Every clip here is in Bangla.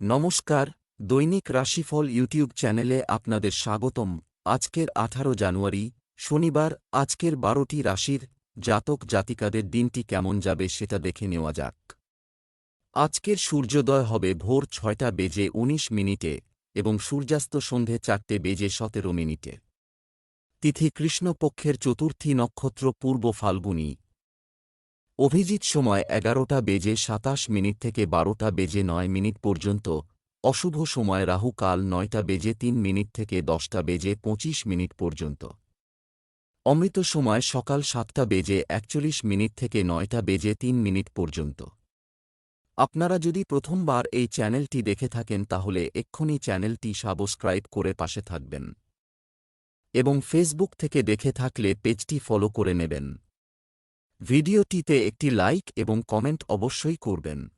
নমস্কার, দৈনিক রাশিফল ইউটিউব চ্যানেলে আপনাদের স্বাগতম। আজকের আঠারো জানুয়ারি, শনিবার, আজকের বারোটি রাশির জাতক জাতিকাদের দিনটি কেমন যাবে সেটা দেখে নেওয়া যাক। আজকের সূর্যোদয় হবে ভোর ছয়টা বেজে ১৯ মিনিটে এবং সূর্যাস্ত সন্ধে চারটে বেজে সতেরো মিনিটে। তিথি কৃষ্ণপক্ষের চতুর্থী নক্ষত্র পূর্ব ফাল্গুনী অভিজিৎ সময় এগারোটা বেজে সাতাশ মিনিট থেকে বারোটা বেজে নয় মিনিট পর্যন্ত, অশুভ সময় রাহু কাল নয়টা বেজে তিন মিনিট থেকে দশটা বেজে পঁচিশ মিনিট পর্যন্ত। অমৃত সময় সকাল সাতটা বেজে একচল্লিশ মিনিট থেকে নয়টা বেজে তিন মিনিট পর্যন্ত। আপনারা যদি প্রথমবার এই চ্যানেলটি দেখে থাকেন তাহলে এক্ষুনি চ্যানেলটি সাবস্ক্রাইব করে পাশে থাকবেন। এবং ফেসবুক থেকে দেখে থাকলে পেজটি ফলো করে নেবেন। ভিডিওটিতে একটি লাইক এবং কমেন্ট অবশ্যই করবেন।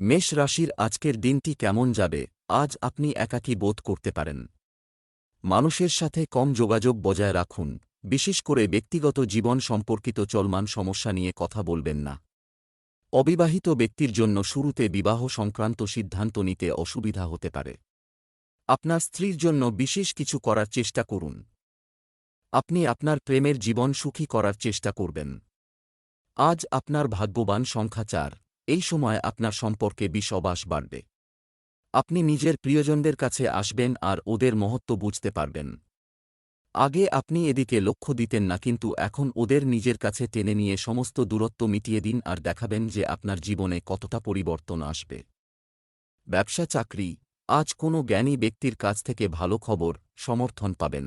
মেষ রাশির আজকের দিনটি কেমন যাবে, আজ আপনি একাকী বোধ করতে পারেন। মানুষের সাথে কম যোগাযোগ বজায় রাখুন, বিশেষ করে ব্যক্তিগত জীবন সম্পর্কিত চলমান সমস্যা নিয়ে কথা বলবেন না। অবিবাহিত ব্যক্তির জন্য শুরুতে বিবাহ সংক্রান্ত সিদ্ধান্ত নিতে অসুবিধা হতে পারে। আপনার স্ত্রীর জন্য বিশেষ কিছু করার চেষ্টা করুন। আপনি আপনার প্রেমের জীবন সুখী করার চেষ্টা করবেন। আজ আপনার ভাগ্যবান সংখ্যা চার। এই সময় আপনার সম্পর্কে বিষবাস বাড়বে। আপনি নিজের প্রিয়জনদের কাছে আসবেন আর ওদের মহত্ব বুঝতে পারবেন। আগে আপনি এদিকে লক্ষ্য দিতেন না, কিন্তু এখন ওদের নিজের কাছে টেনে নিয়ে সমস্ত দূরত্ব মিটিয়ে দিন আর দেখাবেন যে আপনার জীবনে কতটা পরিবর্তন আসবে। ব্যবসা, চাকরি, আজ কোনো জ্ঞানী ব্যক্তির কাছ থেকে ভালো খবর, সমর্থন পাবেন।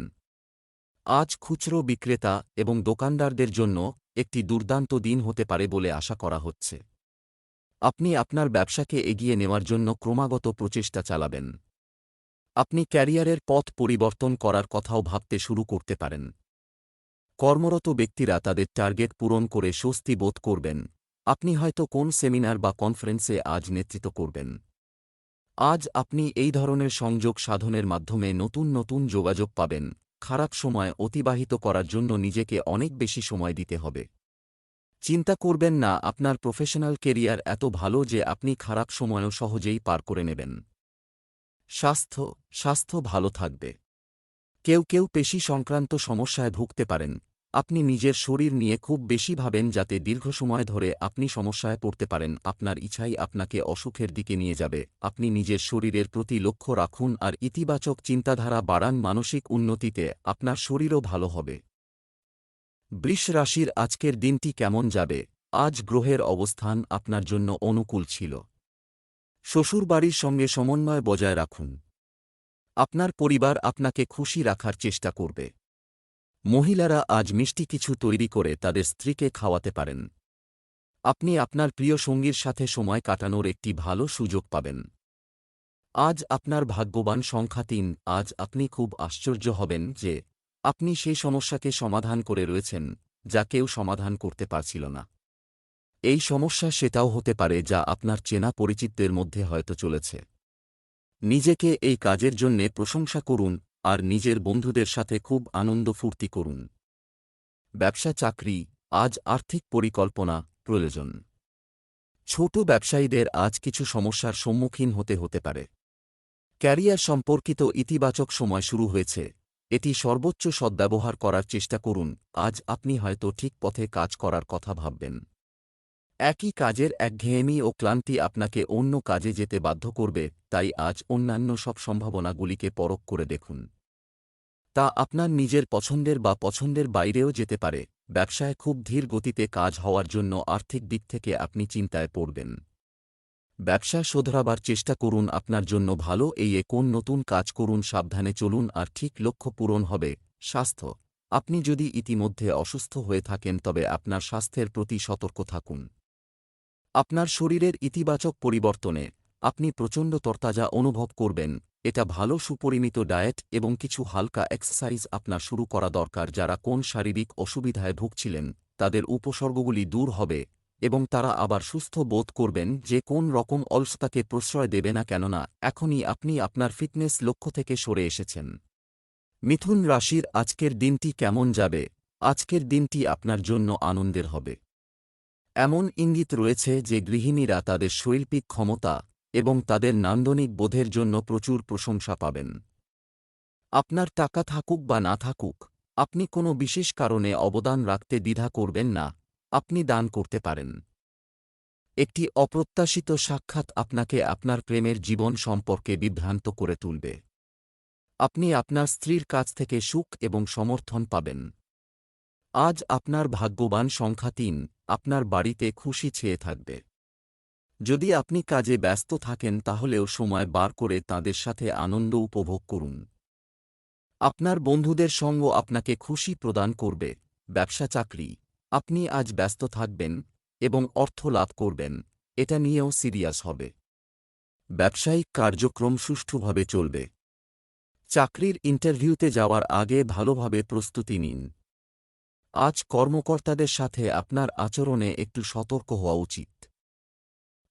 আজ খুচরো বিক্রেতা এবং দোকানদারদের জন্য একটি দুর্দান্ত দিন হতে পারে বলে আশা করা হচ্ছে। আপনি আপনার ব্যবসাকে এগিয়ে নেওয়ার জন্য ক্রমাগত প্রচেষ্টা চালাবেন। আপনি ক্যারিয়ারের পথ পরিবর্তন করার কথাও ভাবতে শুরু করতে পারেন। কর্মরত ব্যক্তিরা তাদের টার্গেট পূরণ করে স্বস্তি বোধ করবেন। আপনি হয়তো কোন সেমিনার বা কনফারেন্সে আজ নেতৃত্ব করবেন। আজ আপনি এই ধরনের সংযোগ সাধনের মাধ্যমে নতুন নতুন যোগাযোগ পাবেন। খারাপ সময় অতিবাহিত করার জন্য নিজেকে অনেক বেশি সময় দিতে হবে। চিন্তা করবেন না, আপনার প্রফেশনাল কেরিয়ার এত ভালো যে আপনি খারাপ সময়ও সহজেই পার করে নেবেন। স্বাস্থ্য স্বাস্থ্য ভালো থাকবে। কেউ কেউ পেশি সংক্রান্ত সমস্যায় ভুগতে পারেন। আপনি নিজের শরীর নিয়ে খুব বেশি ভাবেন যাতে দীর্ঘ সময় ধরে আপনি সমস্যায় পড়তে পারেন। আপনার ইচ্ছাই আপনাকে অসুখের দিকে নিয়ে যাবে। আপনি নিজের শরীরের প্রতি লক্ষ্য রাখুন আর ইতিবাচক চিন্তাধারা বাড়ান মানসিক উন্নতিতে। আপনার শরীরও ভালো হবে। বৃষ রাশির আজকের দিনটি কেমন যাবে? আজ গ্রহের অবস্থান আপনার জন্য অনুকূল ছিল। শ্বশুরবাড়ির সঙ্গে সমন্বয় বজায় রাখুন। আপনার পরিবার আপনাকে খুশি রাখার চেষ্টা করবে। মহিলারা আজ মিষ্টি কিছু তৈরি করে তাদের স্ত্রীকে খাওয়াতে পারেন। আপনি আপনার প্রিয় সঙ্গীর সাথে সময় কাটানোর একটি ভালো সুযোগ পাবেন। আজ আপনার ভাগ্যবান সংখ্যা তিন। আজ আপনি খুব আশ্চর্য হবেন যে, আপনি সেই সমস্যাকে সমাধান করে রয়েছেন, যা কেউ সমাধান করতে পারছিল না। এই সমস্যা সেটাও হতে পারে যা আপনার চেনা পরিচিতদের মধ্যে হয়তো চলেছে। নিজেকে এই কাজের জন্যে প্রশংসা করুন আর নিজের বন্ধুদের সাথে খুব আনন্দ ফুর্তি করুন। ব্যবসা চাকরি, আজ আর্থিক পরিকল্পনা, প্রয়োজন। ছোট ব্যবসায়ীদের আজ কিছু সমস্যার সম্মুখীন হতে হতে পারে। ক্যারিয়ার সম্পর্কিত ইতিবাচক সময় শুরু হয়েছে। এটি সর্বোচ্চ সদ্ব্যবহার করার চেষ্টা করুন, আজ আপনি হয়তো ঠিক পথে কাজ করার কথা ভাববেন। একই কাজের একঘেয়েমি ও ক্লান্তি আপনাকে অন্য কাজে যেতে বাধ্য করবে, তাই আজ অন্যান্য সব সম্ভাবনাগুলিকে পরখ করে দেখুন। তা আপনার নিজের পছন্দের বা পছন্দের বাইরেও যেতে পারে, ব্যবসায় খুব ধীর গতিতে কাজ হওয়ার জন্য আর্থিক দিক থেকে আপনি চিন্তায় পড়বেন। ব্যবসা শোধরাবার চেষ্টা করুন আপনার জন্য ভালো, এই কোন নতুন কাজ করুন, সাবধানে চলুন আর ঠিক লক্ষ্য পূরণ হবে, স্বাস্থ্য। আপনি যদি ইতিমধ্যে অসুস্থ হয়ে থাকেন তবে আপনার স্বাস্থ্যের প্রতি সতর্ক থাকুন। আপনার শরীরের ইতিবাচক পরিবর্তনে আপনি প্রচণ্ড তরতাজা অনুভব করবেন, এটা ভালো সুপরিমিত ডায়েট এবং কিছু হালকা এক্সারসাইজ আপনার শুরু করা দরকার যারা কোন শারীরিক অসুবিধায় ভুগছিলেন, তাদের উপসর্গগুলি দূর হবে এবং তারা আবার সুস্থ বোধ করবেন যে কোন রকম অলসতাকে প্রশ্রয় দেবে না কেননা এখনই আপনি আপনার ফিটনেস লক্ষ্য থেকে সরে এসেছেন। মিথুন রাশির আজকের দিনটি কেমন যাবে? আজকের দিনটি আপনার জন্য আনন্দের হবে। এমন ইঙ্গিত রয়েছে যে গৃহিণীরা তাদের শৈল্পিক ক্ষমতা এবং তাদের নান্দনিক বোধের জন্য প্রচুর প্রশংসা পাবেন। আপনার টাকা থাকুক বা না থাকুক, আপনি কোনো বিশেষ কারণে অবদান রাখতে দ্বিধা করবেন না, আপনি দান করতে পারেন। একটি অপ্রত্যাশিত সাক্ষাৎ আপনাকে আপনার প্রেমের জীবন সম্পর্কে বিভ্রান্ত করে তুলবে। আপনি আপনার স্ত্রীর কাছ থেকে সুখ এবং সমর্থন পাবেন। আজ আপনার ভাগ্যবান সংখ্যা তিন, আপনার বাড়িতে খুশি ছেয়ে থাকবে। যদি আপনি কাজে ব্যস্ত থাকেন তাহলেও সময় বার করে তাদের সাথে আনন্দ উপভোগ করুন। আপনার বন্ধুদের সঙ্গ আপনাকে খুশি প্রদান করবে, ব্যবসা চাকরি, আপনি আজ ব্যস্ত থাকবেন এবং অর্থ লাভ করবেন, এটা নিয়েও সিরিয়াস হবে। ব্যবসায়িক কার্যক্রম সুষ্ঠুভাবে চলবে। চাকরির ইন্টারভিউতে যাওয়ার আগে ভালোভাবে প্রস্তুতি নিন। আজ কর্মকর্তাদের সাথে আপনার আচরণে একটু সতর্ক হওয়া উচিত।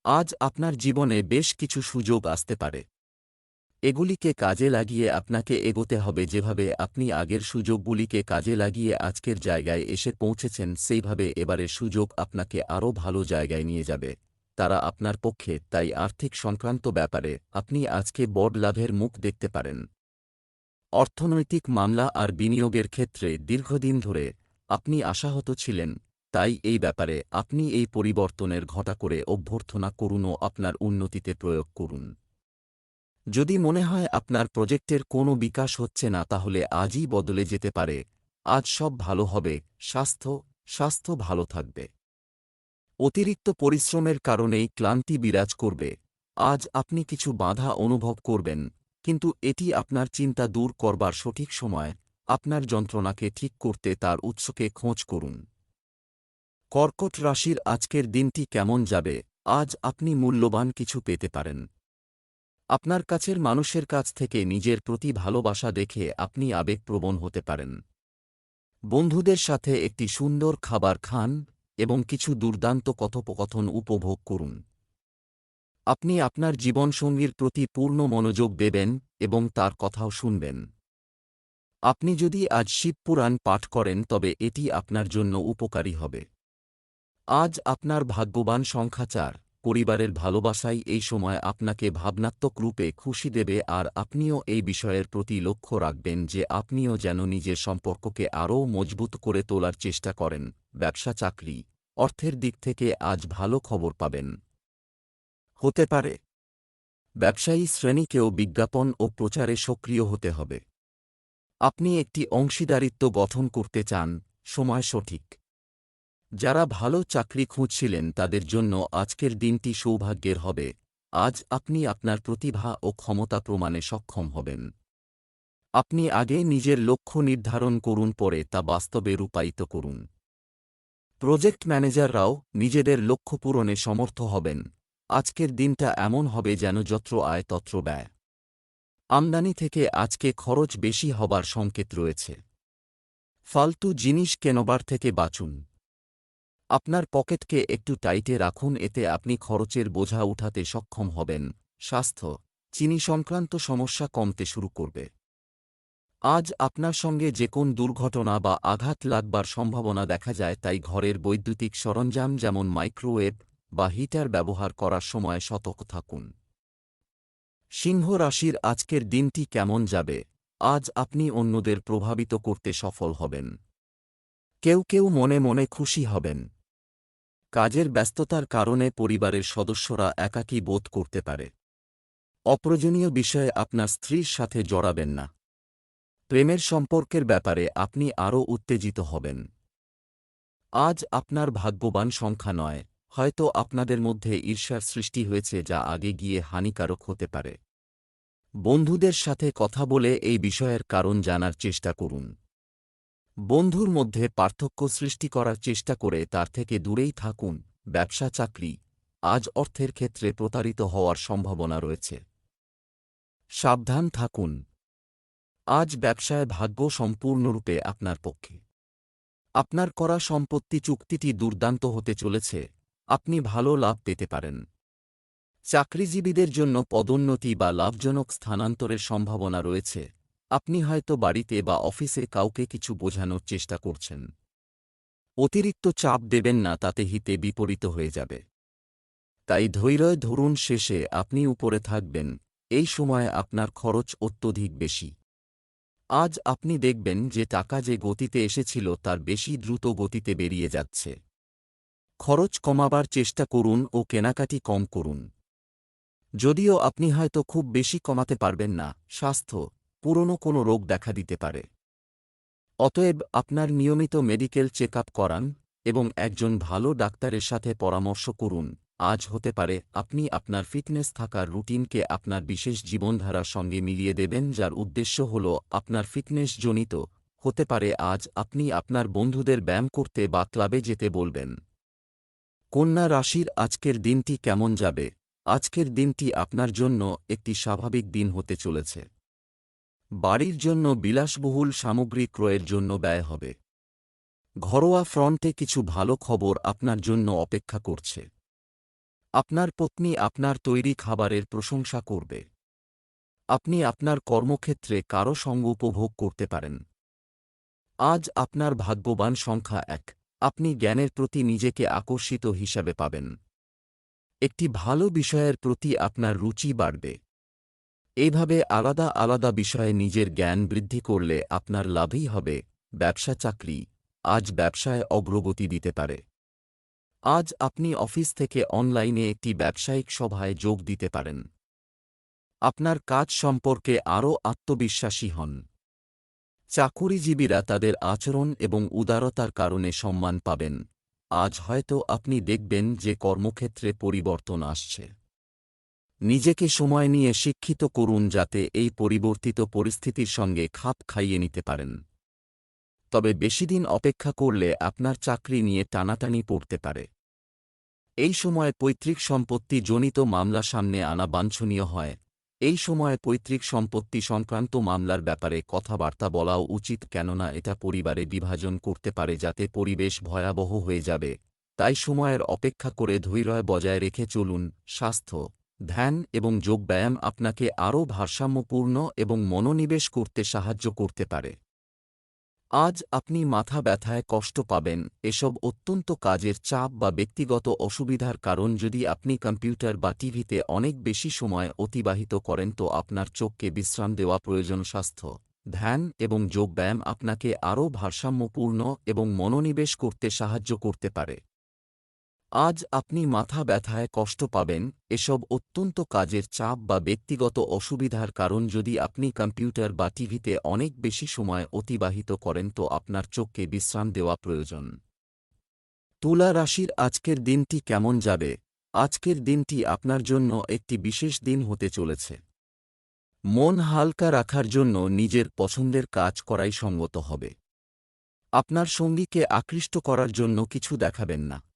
আজ আপনার জীবনে বেশ কিছু সুযোগ আসতে পারে। এগুলিকে কাজে লাগিয়ে আপনাকে এগোতে হবে যেভাবে আপনি আগের সুযোগগুলিকে কাজে লাগিয়ে আজকের জায়গায় এসে পৌঁছেছেন, সেইভাবে এবারে সুযোগ আপনাকে আরও ভালো জায়গায় নিয়ে যাবে। তারা আপনার পক্ষে, তাই আর্থিক সংক্রান্ত ব্যাপারে আপনি আজকে বড় লাভের মুখ দেখতে পারেন। অর্থনৈতিক মামলা আর বিনিয়োগের ক্ষেত্রে দীর্ঘদিন ধরে আপনি আশাহত ছিলেন, তাই এই ব্যাপারে আপনি এই পরিবর্তনের ঘটা করে অভ্যর্থনা করুন ও আপনার উন্নতিতে প্রয়োগ করুন। যদি মনে হয় আপনার প্রজেক্টের কোনো বিকাশ হচ্ছে না, তাহলে আজই বদলে যেতে পারে। আজ সব ভালো হবে, স্বাস্থ্য স্বাস্থ্য ভালো থাকবে। অতিরিক্ত পরিশ্রমের কারণেই ক্লান্তি বিরাজ করবে। আজ আপনি কিছু বাধা অনুভব করবেন, কিন্তু এটি আপনার চিন্তা দূর করবার সঠিক সময়। আপনার যন্ত্রণাকে ঠিক করতে তার উৎসকে খোঁজ করুন। কর্কট রাশির আজকের দিনটি কেমন যাবে? আজ আপনি মূল্যবান কিছু পেতে পারেন। আপনার কাছের মানুষের কাছ থেকে নিজের প্রতি ভালোবাসা দেখে আপনি আবেগপ্রবণ হতে পারেন। বন্ধুদের সাথে একটি সুন্দর খাবার খান এবং কিছু দুর্দান্ত কথোপকথন উপভোগ করুন। আপনি আপনার জীবনসঙ্গীর প্রতি পূর্ণ মনোযোগ দেবেন এবং তার কথাও শুনবেন। আপনি যদি আজ শিবপুরাণ পাঠ করেন, তবে এটি আপনার জন্য উপকারী হবে। আজ আপনার ভাগ্যবান সংখ্যা চার, পরিবারের ভালোবাসাই এই সময় আপনাকে ভাবনাত্মক রূপে খুশি দেবে, আর আপনিও এই বিষয়ের প্রতি লক্ষ্য রাখবেন যে আপনিও যেন নিজের সম্পর্ককে আরও মজবুত করে তোলার চেষ্টা করেন। ব্যবসা চাকরি, অর্থের দিক থেকে আজ ভালো খবর পাবেন। হতে পারে। ব্যবসায়ী শ্রেণীকেও বিজ্ঞাপন ও প্রচারে সক্রিয় হতে হবে। আপনি একটি অংশীদারিত্ব গঠন করতে চান, সময় সঠিক। যারা ভালো চাকরি খুঁজছিলেন তাদের জন্য আজকের দিনটি সৌভাগ্যের হবে, আজ আপনি আপনার প্রতিভা ও ক্ষমতা প্রমাণে সক্ষম হবেন। আপনি আগে নিজের লক্ষ্য নির্ধারণ করুন, পরে তা বাস্তবে রূপায়িত করুন। প্রজেক্ট ম্যানেজাররাও নিজেদের লক্ষ্য পূরণে সমর্থ হবেন, আজকের দিনটা এমন হবে যেন যত্র আয় তত্র ব্যয়। আমদানি থেকে আজকে খরচ বেশি হবার সংকেত রয়েছে। ফালতু জিনিস কেনবার থেকে বাঁচুন। আপনার পকেটকে একটু টাইটে রাখুন, এতে আপনি খরচের বোঝা উঠাতে সক্ষম হবেন। স্বাস্থ্য, চিনি সংক্রান্ত সমস্যা কমতে শুরু করবে। আজ আপনার সঙ্গে যে কোন দুর্ঘটনা বা আঘাত লাগবার সম্ভাবনা দেখা যায়, তাই ঘরের বৈদ্যুতিক সরঞ্জাম যেমন মাইক্রোওয়েভ বা হিটার ব্যবহার করার সময় সতর্ক থাকুন। সিংহ রাশির আজকের দিনটি কেমন যাবে? আজ আপনি অন্যদের প্রভাবিত করতে সফল হবেন। কেউ কেউ মনে মনে খুশি হবেন। কাজের ব্যস্ততার কারণে পরিবারের সদস্যরা একাকী বোধ করতে পারে। অপ্রয়োজনীয় বিষয়ে আপনার স্ত্রীর সাথে জড়াবেন না। প্রেমের সম্পর্কের ব্যাপারে আপনি আরও উত্তেজিত হবেন। আজ আপনার ভাগ্যবান সংখ্যা নয়। হয়তো আপনাদের মধ্যে ঈর্ষার সৃষ্টি হয়েছে যা আগে গিয়ে হানিকারক হতে পারে। বন্ধুদের সাথে কথা বলে এই বিষয়ের কারণ জানার চেষ্টা করুন। বন্ধুর মধ্যে পার্থক্য সৃষ্টি করার চেষ্টা করে তার থেকে দূরেই থাকুন, ব্যবসা চাকরি, আজ অর্থের ক্ষেত্রে প্রতারিত হওয়ার সম্ভাবনা রয়েছে। সাবধান থাকুন। আজ ব্যবসায় ভাগ্য সম্পূর্ণরূপে আপনার পক্ষে। আপনার করা সম্পত্তি চুক্তিটি দুর্দান্ত হতে চলেছে। আপনি ভালো লাভ পেতে পারেন। চাকরিজীবীদের জন্য পদোন্নতি বা লাভজনক স্থানান্তরের সম্ভাবনা রয়েছে। আপনি হয়তো বাড়িতে বা অফিসে কাউকে কিছু বোঝানোর চেষ্টা করছেন। অতিরিক্ত চাপ দেবেন না, তাতে হিতে বিপরীত হয়ে যাবে। তাই ধৈর্য ধরুন শেষে, আপনি উপরে থাকবেন। এই সময়ে আপনার খরচ অত্যধিক বেশি। আজ আপনি দেখবেন যে টাকা যে গতিতে এসেছিল, তার বেশি দ্রুত গতিতে বেরিয়ে যাচ্ছে। খরচ কমাবার চেষ্টা করুন ও কেনাকাটি কম করুন। যদিও আপনি হয়তো খুব বেশি কমাতে পারবেন না, স্বাস্থ্য, পুরনো কোনো রোগ দেখা দিতে পারে। অতএব আপনার নিয়মিত মেডিকেল চেক করান এবং একজন ভালো ডাক্তারের সাথে পরামর্শ করুন। আজ হতে পারে আপনি আপনার ফিটনেস থাকার রুটিনকে আপনার বিশেষ জীবনধারার সঙ্গে মিলিয়ে দেবেন, যার উদ্দেশ্য হল আপনার ফিটনেস জনিত। হতে পারে আজ আপনি আপনার বন্ধুদের ব্যায়াম করতে বা ক্লাবে যেতে বলবেন। কন্যা রাশির আজকের দিনটি কেমন যাবে? আজকের দিনটি আপনার জন্য একটি স্বাভাবিক দিন হতে চলেছে। বাড়ির জন্য বিলাসবহুল সামগ্রী ক্রয়ের জন্য ব্যয় হবে। ঘরোয়া ফ্রন্টে কিছু ভালো খবর আপনার জন্য অপেক্ষা করছে। আপনার পত্নী আপনার তৈরি খাবারের প্রশংসা করবে। আপনি আপনার কর্মক্ষেত্রে কারও সঙ্গ উপভোগ করতে পারেন। আজ আপনার ভাগ্যবান সংখ্যা এক। আপনি জ্ঞানের প্রতি নিজেকে আকর্ষিত হিসাবে পাবেন। একটি ভালো বিষয়ের প্রতি আপনার রুচি বাড়বে। এইভাবে আলাদা আলাদা বিষয়ে নিজের জ্ঞান বৃদ্ধি করলে আপনার লাভই হবে, ব্যবসা চাকরি, আজ ব্যবসায় অগ্রগতি দিতে পারে। আজ আপনি অফিস থেকে অনলাইনে একটি ব্যবসায়িক সভায় যোগ দিতে পারেন। আপনার কাজ সম্পর্কে আরও আত্মবিশ্বাসী হন। চাকুরিজীবীরা তাদের আচরণ এবং উদারতার কারণে সম্মান পাবেন। আজ হয়তো আপনি দেখবেন যে কর্মক্ষেত্রে পরিবর্তন আসছে। নিজেকে সময় নিয়ে শিক্ষিত করুন যাতে এই পরিবর্তিত পরিস্থিতির সঙ্গে খাপ খাইয়ে নিতে পারেন। তবে বেশিদিন অপেক্ষা করলে আপনার চাকরি নিয়ে টানাটানি পড়তে পারে। এই সময় পৈতৃক সম্পত্তি জনিত মামলা সামনে আনা বাঞ্ছনীয় হয়। এই সময়ে পৈতৃক সম্পত্তি সংক্রান্ত মামলার ব্যাপারে কথাবার্তা বলাও উচিত কেননা এটা পরিবারে বিভাজন করতে পারে যাতে পরিবেশ ভয়াবহ হয়ে যাবে। তাই সময়ের অপেক্ষা করে ধৈর্য বজায় রেখে চলুন, স্বাস্থ্য, ধ্যান এবং যোগব্যায়াম আপনাকে আরও ভারসাম্যপূর্ণ এবং মনোনিবেশ করতে সাহায্য করতে পারে। আজ আপনি মাথা ব্যথায় কষ্ট পাবেন। এসব অত্যন্ত কাজের চাপ বা ব্যক্তিগত অসুবিধার কারণ যদি আপনি কম্পিউটার বা টিভিতে অনেক বেশি সময় অতিবাহিত করেন তো আপনার চোখকে বিশ্রাম দেওয়া প্রয়োজন স্বাস্থ্য। ধ্যান এবং যোগব্যায়াম আপনাকে আরও ভারসাম্যপূর্ণ এবং মনোনিবেশ করতে সাহায্য করতে পারে। আজ আপনি মাথা ব্যথায় কষ্ট পাবেন, এসব অত্যন্ত কাজের চাপ বা ব্যক্তিগত অসুবিধার কারণ যদি আপনি কম্পিউটার বা টিভিতে অনেক বেশি সময় অতিবাহিত করেন তো আপনার চোখকে বিশ্রাম দেওয়া প্রয়োজন। তুলা রাশির আজকের দিনটি কেমন যাবে? আজকের দিনটি আপনার জন্য একটি বিশেষ দিন হতে চলেছে। মন হালকা রাখার জন্য নিজের পছন্দের কাজ করাই সঙ্গত হবে। আপনার সঙ্গীকে আকৃষ্ট করার জন্য কিছু দেখাবেন না।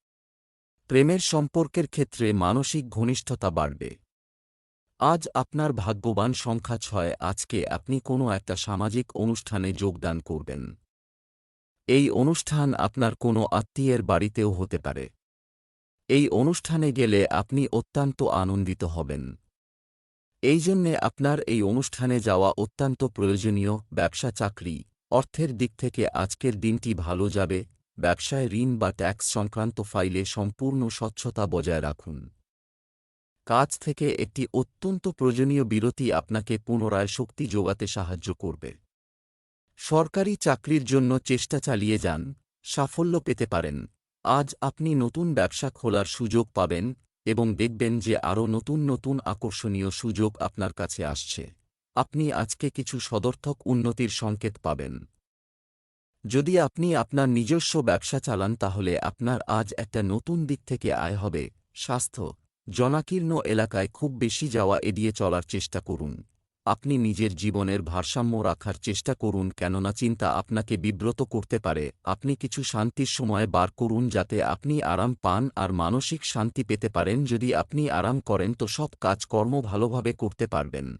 প্রেমের সম্পর্কের ক্ষেত্রে মানসিক ঘনিষ্ঠতা বাড়বে। আজ আপনার ভাগ্যবান সংখ্যা ছয়, আজকে আপনি কোনো একটা সামাজিক অনুষ্ঠানে যোগদান করবেন। এই অনুষ্ঠান আপনার কোনো আত্মীয়ের বাড়িতেও হতে পারে। এই অনুষ্ঠানে গেলে আপনি অত্যন্ত আনন্দিত হবেন। এই জন্যে আপনার এই অনুষ্ঠানে যাওয়া অত্যন্ত প্রয়োজনীয় ব্যবসা চাকরি অর্থের দিক থেকে আজকের দিনটি ভালো যাবে ব্যবসায় ঋণ বা ট্যাক্স সংক্রান্ত ফাইলে সম্পূর্ণ স্বচ্ছতা বজায় রাখুন। কাজ থেকে একটি অত্যন্ত প্রয়োজনীয় বিরতি আপনাকে পুনরায় শক্তি যোগাতে সাহায্য করবে। সরকারি চাকরির জন্য চেষ্টা চালিয়ে যান, সাফল্য পেতে পারেন। আজ আপনি নতুন ব্যবসা খোলার সুযোগ পাবেন এবং দেখবেন যে আরও নতুন নতুন আকর্ষণীয় সুযোগ আপনার কাছে আসছে। আপনি আজকে কিছু সদর্থক উন্নতির সংকেত পাবেন। যদি আপনি আপনার নিজস্ব ব্যবসা চালান, তাহলে আপনার আজ একটা নতুন দিক থেকে আয় হবে। স্বাস্থ্য, জনাকীর্ণ এলাকায় খুব বেশি যাওয়া এড়িয়ে চলার চেষ্টা করুন। আপনি নিজের জীবনের ভারসাম্য রাখার চেষ্টা করুন, কেননা চিন্তা আপনাকে বিব্রত করতে পারে। আপনি কিছু শান্তির সময় বার করুন, যাতে আপনি আরাম পান আর মানসিক শান্তি পেতে পারেন। যদি আপনি আরাম করেন, তো সব কাজকর্ম ভালোভাবে করতে পারবেন।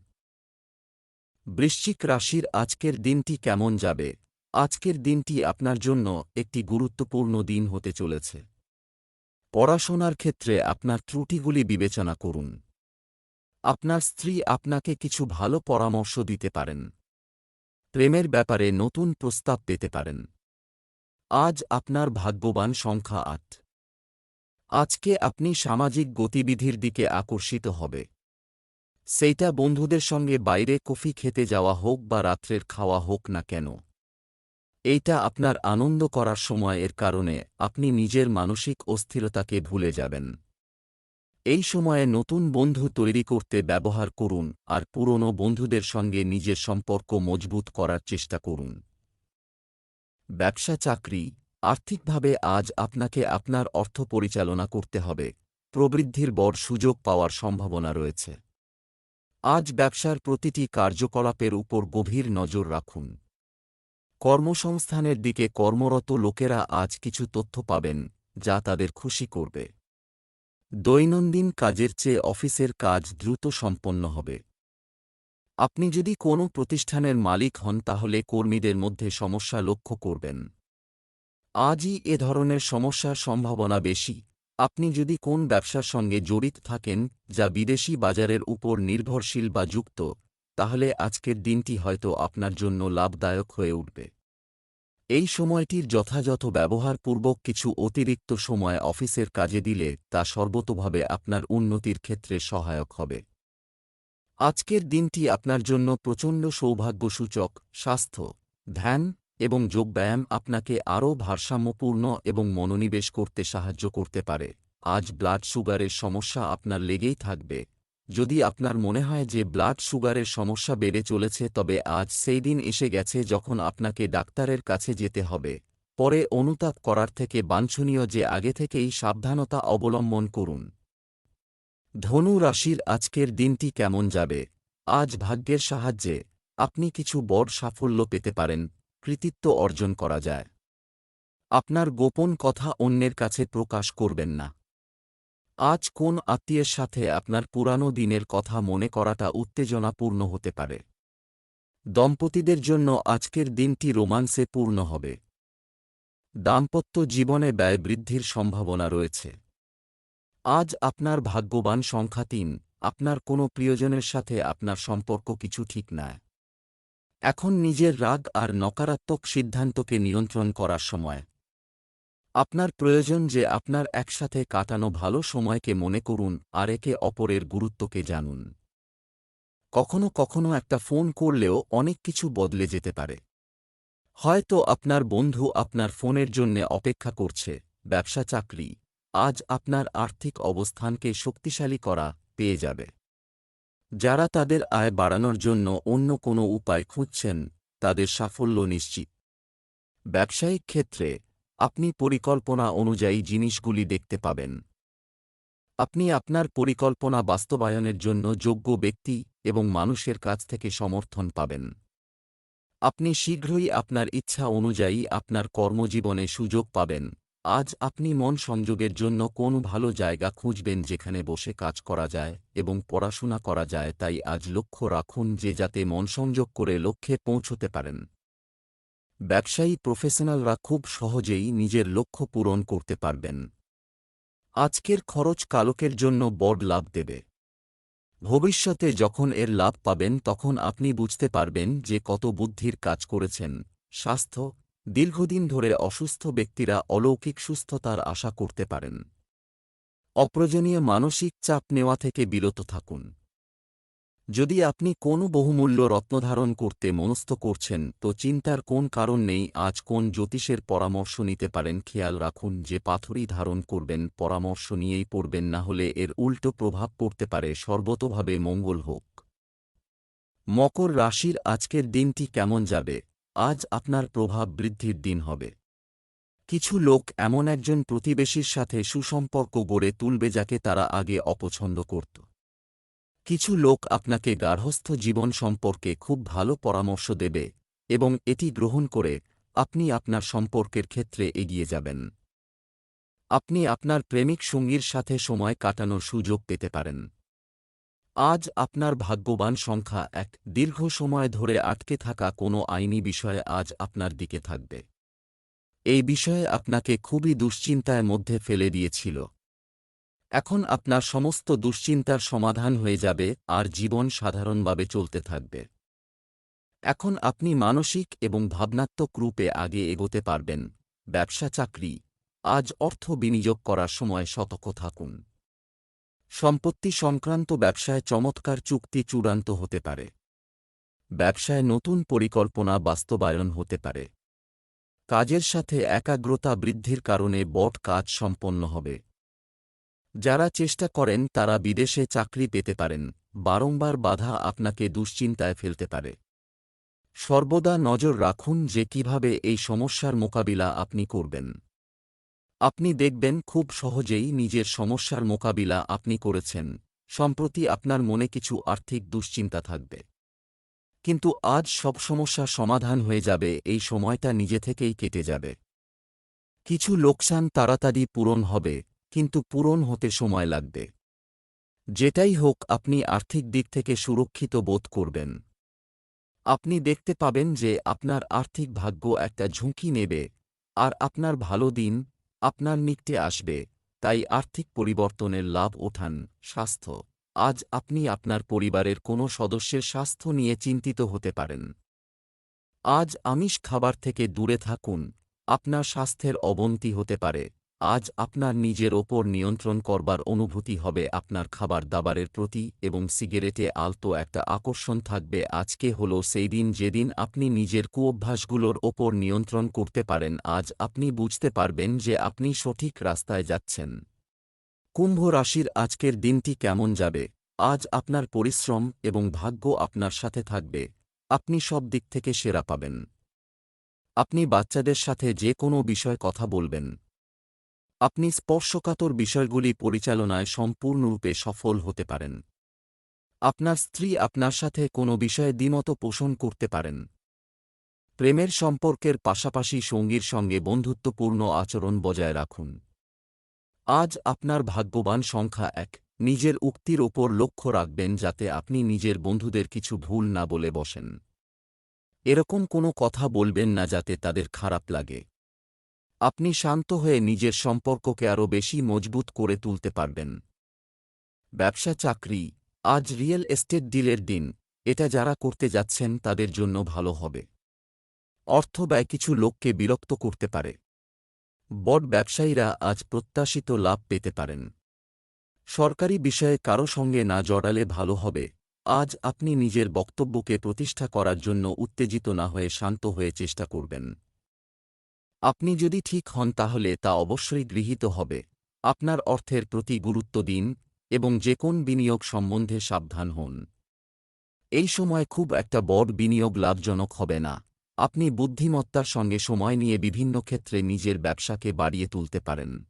বৃশ্চিক রাশির আজকের দিনটি কেমন যাবে? আজকের দিনটি আপনার জন্য একটি গুরুত্বপূর্ণ দিন হতে চলেছে। পড়াশোনার ক্ষেত্রে আপনার ত্রুটিগুলি বিবেচনা করুন। আপনার স্ত্রী আপনাকে কিছু ভালো পরামর্শ দিতে পারেন। প্রেমের ব্যাপারে নতুন প্রস্তাব পেতে পারেন। আজ আপনার ভাগ্যবান সংখ্যা আট। আজকে আপনি সামাজিক গতিবিধির দিকে আকর্ষিত হবে। সেইটা বন্ধুদের সঙ্গে বাইরে কফি খেতে যাওয়া হোক বা রাত্রের খাওয়া হোক না কেন। এইটা আপনার আনন্দ করার সময় এর কারণে আপনি নিজের মানসিক অস্থিরতাকে ভুলে যাবেন। এই সময়ে নতুন বন্ধু তৈরি করতে ব্যবহার করুন আর পুরনো বন্ধুদের সঙ্গে নিজের সম্পর্ক মজবুত করার চেষ্টা করুন। ব্যবসা চাকরি, আর্থিকভাবে আজ আপনাকে আপনার অর্থ পরিচালনা করতে হবে, প্রবৃদ্ধির বড় সুযোগ পাওয়ার সম্ভাবনা রয়েছে। আজ ব্যবসার প্রতিটি কার্যকলাপের উপর গভীর নজর রাখুন। কর্মসংস্থানের দিকে কর্মরত লোকেরা আজ কিছু তথ্য পাবেন, যা তাদের খুশি করবে। দৈনন্দিন কাজের চেয়ে অফিসের কাজ দ্রুত সম্পন্ন হবে। আপনি যদি কোনো প্রতিষ্ঠানের মালিক হন, তাহলে কর্মীদের মধ্যে সমস্যা লক্ষ্য করবেন। আজই এ ধরনের সমস্যার সম্ভাবনা বেশি। আপনি যদি কোন ব্যবসার সঙ্গে জড়িত থাকেন, যা বিদেশি বাজারের উপর নির্ভরশীল বা যুক্ত তাহলে আজকের দিনটি হয়তো আপনার জন্য লাভদায়ক হয়ে উঠবে। এই সময়টির যথাযথ ব্যবহারপূর্বক কিছু অতিরিক্ত সময় অফিসের কাজে দিলে তা সর্বতোভাবে আপনার উন্নতির ক্ষেত্রে সহায়ক হবে। আজকের দিনটি আপনার জন্য প্রচণ্ড সৌভাগ্যসূচক, স্বাস্থ্য, ধ্যান এবং যোগব্যায়াম আপনাকে আরও ভারসাম্যপূর্ণ এবং মনোনিবেশ করতে সাহায্য করতে পারে। আজ ব্লাড সুগারের সমস্যা আপনার লেগেই থাকবে। যদি আপনার মনে হয় যে ব্লাড সুগারের সমস্যা বেড়ে চলেছে, তবে আজ সেই দিন এসে গেছে যখন আপনাকে ডাক্তারের কাছে যেতে হবে। পরে অনুতাপ করার থেকে বাঞ্ছনীয় যে আগে থেকেই সাবধানতা অবলম্বন করুন। ধনু রাশির আজকের দিনটি কেমন যাবে? আজ ভাগ্যের সাহায্যে আপনি কিছু বড় সাফল্য পেতে পারেন, কৃতিত্ব অর্জন করা যায়। আপনার গোপন কথা অন্যের কাছে প্রকাশ করবেন না। আজ কোন আত্মীয়ের সাথে আপনার পুরানো দিনের কথা মনে করাটা উত্তেজনাপূর্ণ হতে পারে? দম্পতিদের জন্য আজকের দিনটি রোমান্সে পূর্ণ হবে। দাম্পত্য জীবনে ব্যয় বৃদ্ধির সম্ভাবনা রয়েছে। আজ আপনার ভাগ্যবান সংখ্যা তিন, আপনার কোনো প্রিয়জনের সাথে আপনার সম্পর্ক কিছু ঠিক নয় এখন নিজের রাগ আর নকারাত্মক সিদ্ধান্তকে নিয়ন্ত্রণ করার সময়। আপনার প্রয়োজন যে আপনার একসাথে কাটানো ভালো সময়কে মনে করুন আর একে অপরের গুরুত্বকে জানুন। কখনো কখনো একটা ফোন করলেও অনেক কিছু বদলে যেতে পারে। হয়তো আপনার বন্ধু আপনার ফোনের জন্যে অপেক্ষা করছে, ব্যবসা চাকরি, আজ আপনার আর্থিক অবস্থানকে শক্তিশালী করা পেয়ে যাবে। যারা তাদের আয় বাড়ানোর জন্য অন্য কোনো উপায় খুঁজছেন, তাদের সাফল্য নিশ্চিত। ব্যবসায়িক ক্ষেত্রে আপনি পরিকল্পনা অনুযায়ী জিনিসগুলি দেখতে পাবেন। আপনি আপনার পরিকল্পনা বাস্তবায়নের জন্য যোগ্য ব্যক্তি এবং মানুষের কাছ থেকে সমর্থন পাবেন। আপনি শীঘ্রই আপনার ইচ্ছা অনুযায়ী আপনার কর্মজীবনে সুযোগ পাবেন। আজ আপনি মন সংযোগের জন্য কোন ভালো জায়গা খুঁজবেন যেখানে বসে কাজ করা যায় এবং পড়াশোনা করা যায়, তাই আজ লক্ষ্য রাখুন যে যাতে মন সংযোগ করে লক্ষ্যে পৌঁছতে পারেন। ব্যবসায়ী প্রফেশনালরা খুব সহজেই নিজের লক্ষ্য পূরণ করতে পারবেন। আজকের খরচ কালকের জন্য বড় লাভ দেবে। ভবিষ্যতে যখন এর লাভ পাবেন, তখন আপনি বুঝতে পারবেন যে কত বুদ্ধির কাজ করেছেন। স্বাস্থ্য, দীর্ঘদিন ধরে অসুস্থ ব্যক্তিরা অলৌকিক সুস্থতার আশা করতে পারেন। অপ্রয়োজনীয় মানসিক চাপ নেওয়া থেকে বিরত থাকুন। যদি আপনি কোনো বহুমূল্য রত্নধারণ করতে মনস্থ করছেন, তো চিন্তার কোন কারণ নেই, আজ কোন জ্যোতিষের পরামর্শ নিতে পারেন, খেয়াল রাখুন যে পাথরই ধারণ করবেন, পরামর্শ নিয়েই পড়বেন, না হলে এর উল্টো প্রভাব পড়তে পারে, সর্বতভাবে মঙ্গল হোক। মকর রাশির আজকের দিনটি কেমন যাবে? আজ আপনার প্রভাব বৃদ্ধির দিন হবে। কিছু লোক এমন একজন প্রতিবেশীর সাথে সুসম্পর্ক গড়ে তুলবে যাকে তারা আগে অপছন্দ করত। কিছু লোক আপনাকে গার্হস্থ জীবন সম্পর্কে খুব ভালো পরামর্শ দেবে এবং এটি গ্রহণ করে আপনি আপনার সম্পর্কের ক্ষেত্রে এগিয়ে যাবেন। আপনি আপনার প্রেমিক সঙ্গীর সাথে সময় কাটানোর সুযোগ পেতে পারেন। আজ আপনার ভাগ্যবান সংখ্যা এক দীর্ঘ সময় ধরে আটকে থাকা কোনো আইনি বিষয়ে আজ আপনার দিকে থাকবে। এই বিষয়ে আপনাকে খুবই দুশ্চিন্তায় মধ্যে ফেলে দিয়েছিল। এখন আপনার সমস্ত দুশ্চিন্তার সমাধান হয়ে যাবে আর জীবন সাধারণভাবে চলতে থাকবে। এখন আপনি মানসিক এবং ভাবনাত্মক রূপে আগে এগোতে পারবেন। ব্যবসা চাকরি। আজ অর্থ বিনিয়োগ করার সময় সতর্ক থাকুন। সম্পত্তি সংক্রান্ত ব্যবসায় চমৎকার চুক্তি চূড়ান্ত হতে পারে। ব্যবসায় নতুন পরিকল্পনা বাস্তবায়ন হতে পারে। কাজের সাথে একাগ্রতা বৃদ্ধির কারণে বট কাজ সম্পন্ন হবে। যারা চেষ্টা করেন তারা বিদেশে চাকরি পেতে পারেন, বারংবার বাধা আপনাকে দুশ্চিন্তায় ফেলতে পারে। সর্বদা নজর রাখুন যে কীভাবে এই সমস্যার মোকাবিলা আপনি করবেন। আপনি দেখবেন খুব সহজেই নিজের সমস্যার মোকাবিলা আপনি করেছেন, সম্প্রতি আপনার মনে কিছু আর্থিক দুশ্চিন্তা থাকবে। কিন্তু আজ সব সমস্যা সমাধান হয়ে যাবে, এই সময়টা নিজে থেকেই কেটে যাবে। কিছু লোকসান তাড়াতাড়ি পূরণ হবে কিন্তু পূরণ হতে সময় লাগবে। যেটাই হোক, আপনি আর্থিক দিক থেকে সুরক্ষিত বোধ করবেন। আপনি দেখতে পাবেন যে আপনার আর্থিক ভাগ্য একটা ঝুঁকি নেবে, আর আপনার ভালো দিন আপনার নিকটে আসবে, তাই আর্থিক পরিবর্তনের লাভ ওঠান, স্বাস্থ্য। আজ আপনি আপনার পরিবারের কোনো সদস্যের স্বাস্থ্য নিয়ে চিন্তিত হতে পারেন। আজ আমিষ খাবার থেকে দূরে থাকুন, আপনার স্বাস্থ্যের অবনতি হতে পারে। আজ আপনার নিজের ওপর নিয়ন্ত্রণ করবার অনুভূতি হবে আপনার খাবার দাবারের প্রতি এবং সিগারেটে আলতো একটা আকর্ষণ থাকবে। আজকে হল সেই দিন যেদিন আপনি নিজের কুঅভ্যাসগুলোর ওপর নিয়ন্ত্রণ করতে পারেন। আজ আপনি বুঝতে পারবেন যে আপনি সঠিক রাস্তায় যাচ্ছেন। কুম্ভ রাশির আজকের দিনটি কেমন যাবে? আজ আপনার পরিশ্রম এবং ভাগ্য আপনার সাথে থাকবে। আপনি সব দিক থেকে সেরা পাবেন। আপনি বাচ্চাদের সাথে যে কোনো বিষয় কথা বলবেন। আপনি স্পর্শকাতর বিষয়গুলি পরিচালনায় সম্পূর্ণরূপে সফল হতে পারেন। আপনার স্ত্রী আপনার সাথে কোনো বিষয়ে দ্বিমত পোষণ করতে পারেন। প্রেমের সম্পর্কের পাশাপাশি সঙ্গীর সঙ্গে বন্ধুত্বপূর্ণ আচরণ বজায় রাখুন। আজ আপনার ভাগ্যবান সংখ্যা এক। নিজের উক্তির ওপর লক্ষ্য রাখবেন যাতে আপনি নিজের বন্ধুদের কিছু ভুল না বলে বসেন। এরকম কোনো কথা বলবেন না যাতে তাদের খারাপ লাগে। আপনি শান্ত হয়ে নিজের সম্পর্ককে আরও বেশি মজবুত করে তুলতে পারবেন। ব্যবসা চাকরি, আজ রিয়েল এস্টেট ডিলের দিন, এটা যারা করতে যাচ্ছেন তাদের জন্য ভালো হবে। অর্থ ব্যয় কিছু লোককে বিরক্ত করতে পারে। বড ব্যবসায়ীরা আজ প্রত্যাশিত লাভ পেতে পারেন। সরকারি বিষয়ে কারও সঙ্গে না জড়ালে ভালো হবে। আজ আপনি নিজের বক্তব্যকে প্রতিষ্ঠা করার জন্য উত্তেজিত না হয়ে শান্ত হয়ে চেষ্টা করবেন। আপনি যদি ঠিক হন তাহলে তা অবশ্যই গৃহীত হবে। আপনার অর্থের প্রতি গুরুত্ব দিন এবং যে কোন বিনিয়োগ সম্বন্ধে সাবধান হন। এই সময় খুব একটা বড় বিনিয়োগ লাভজনক হবে না। আপনি বুদ্ধিমত্তার সঙ্গে সময় নিয়ে বিভিন্ন ক্ষেত্রে নিজের ব্যবসাকে বাড়িয়ে তুলতে পারেন।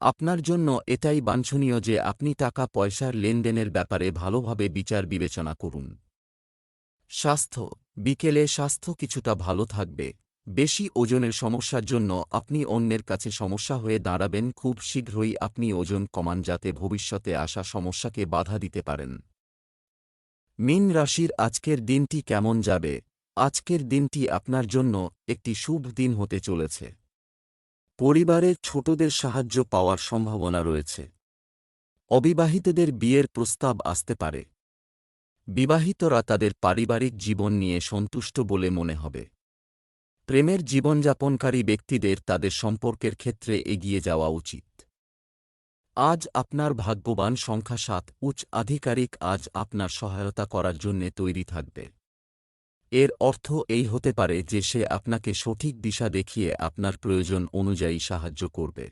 আপনার জন্য এটাই বাঞ্ছনীয় যে আপনি টাকা পয়সার লেনদেনের ব্যাপারে ভালোভাবে বিচার বিবেচনা করুন। স্বাস্থ্য। বিকেলে স্বাস্থ্য কিছুটা ভালো থাকবে। বেশি ওজনের সমস্যার জন্য আপনি অন্যের কাছে সমস্যা হয়ে দাঁড়াবেন, খুব শীঘ্রই আপনি ওজন কমান যাতে ভবিষ্যতে আসা সমস্যাকে বাধা দিতে পারেন। মিন রাশির আজকের দিনটি কেমন যাবে? আজকের দিনটি আপনার জন্য একটি শুভ দিন হতে চলেছে। পরিবারের ছোটদের সাহায্য পাওয়ার সম্ভাবনা রয়েছে। অবিবাহিতদের বিয়ের প্রস্তাব আসতে পারে। বিবাহিতরা তাদের পারিবারিক জীবন নিয়ে সন্তুষ্ট বলে মনে হবে। প্রেমের জীবনযাপনকারী ব্যক্তিদের তাদের সম্পর্কের ক্ষেত্রে এগিয়ে যাওয়া উচিত। আজ আপনার ভাগ্যবান সংখ্যা সাত, উচ্চ আধিকারিক আজ আপনার সহায়তা করার জন্যে তৈরি থাকবে। এর অর্থ এই হতে পারে যে সে আপনাকে সঠিক দিশা দেখিয়ে আপনার প্রয়োজন অনুযায়ী সাহায্য করবে।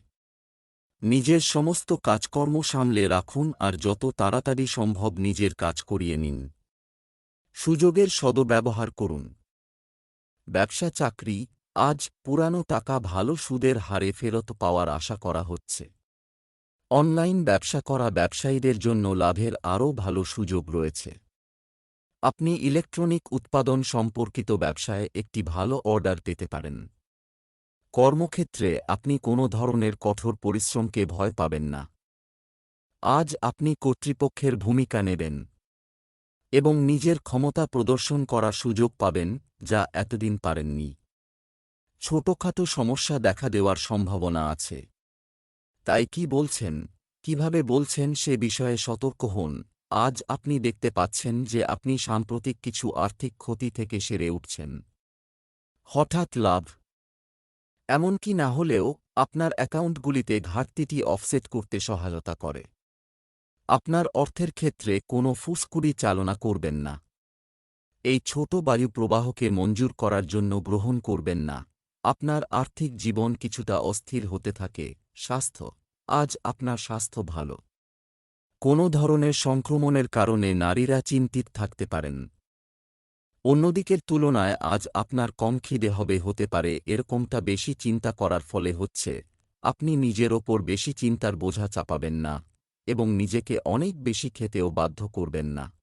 নিজের সমস্ত কাজকর্ম সামলে রাখুন আর যত তাড়াতাড়ি সম্ভব নিজের কাজ করিয়ে নিন। সুযোগের সদব্যবহার করুন। ব্যবসা চাকরি, আজ পুরানো টাকা ভালো সুদের হারে ফেরত পাওয়ার আশা করা হচ্ছে। অনলাইন ব্যবসা করা ব্যবসায়ীদের জন্য লাভের আরও ভালো সুযোগ রয়েছে। আপনি ইলেকট্রনিক উৎপাদন সম্পর্কিত ব্যবসায় একটি ভালো অর্ডার পেতে পারেন। কর্মক্ষেত্রে আপনি কোনো ধরনের কঠোর পরিশ্রমকে ভয় পাবেন না। আজ আপনি কর্তৃপক্ষের ভূমিকা নেবেন। এবং নিজের ক্ষমতা প্রদর্শন করার সুযোগ পাবেন, যা এতদিন পারেননি। ছোটখাটো সমস্যা দেখা দেওয়ার সম্ভাবনা আছে। তাই কি বলছেন? কীভাবে বলছেন সে বিষয়ে সতর্ক হন। আজ আপনি দেখতে পাচ্ছেন যে আপনি সাম্প্রতিক কিছু আর্থিক ক্ষতি থেকে সেরে উঠছেন। হঠাৎ লাভ। এমনকি না হলেও, আপনার অ্যাকাউন্টগুলিতে ঘাটতিটি অফসেট করতে সহায়তা করে। আপনার অর্থের ক্ষেত্রে কোনো ফুসকুড়ি চালনা করবেন না। এই ছোট বায়ু প্রবাহকে মঞ্জুর করার জন্য গ্রহণ করবেন না। আপনার আর্থিক জীবন কিছুটা অস্থির হতে থাকে। স্বাস্থ্য, আজ আপনার স্বাস্থ্য ভালো। কোনো ধরনের সংক্রমণের কারণে নারীরা চিন্তিত থাকতে পারেন। অন্যদিকের তুলনায় আজ আপনার কম খিদে হবে হতে পারে, এরকমটা বেশি চিন্তা করার ফলে হচ্ছে, আপনি নিজের ওপর বেশি চিন্তার বোঝা চাপাবেন না। এবং নিজেকে অনেক বেশি খেতেও বাধ্য করবেন না।